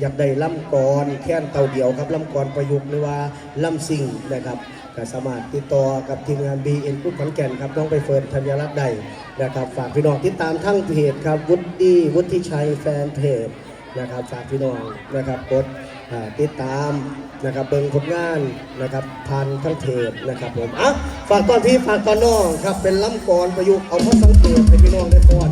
อยากได้ล่ำกรแค่นเตาเดียวครับล่ำกรประยุกต์หรือว่าล่ำซิ่งนะครับก็สามารถติดต่อกับทีมงาน BN กุ๊กขอนแก่นครับน้องไปเฟิร์นธัญรัตน์ได้นะครับฝากพี่น้องติดตามทั้งเพจครับวุฒิวุฒิชัยแฟนเพจนะครับฝากพี่น้องนะครับกดติดตามนะครับเบิ่งผลงานนะครับผ่านทั้งเพจนะครับผมอะฝากตอนพี่ฝากตอนน้องครับเป็นล่ำกรประยุกต์เอาข้อสังเกตให้พี่น้องได้ฟอน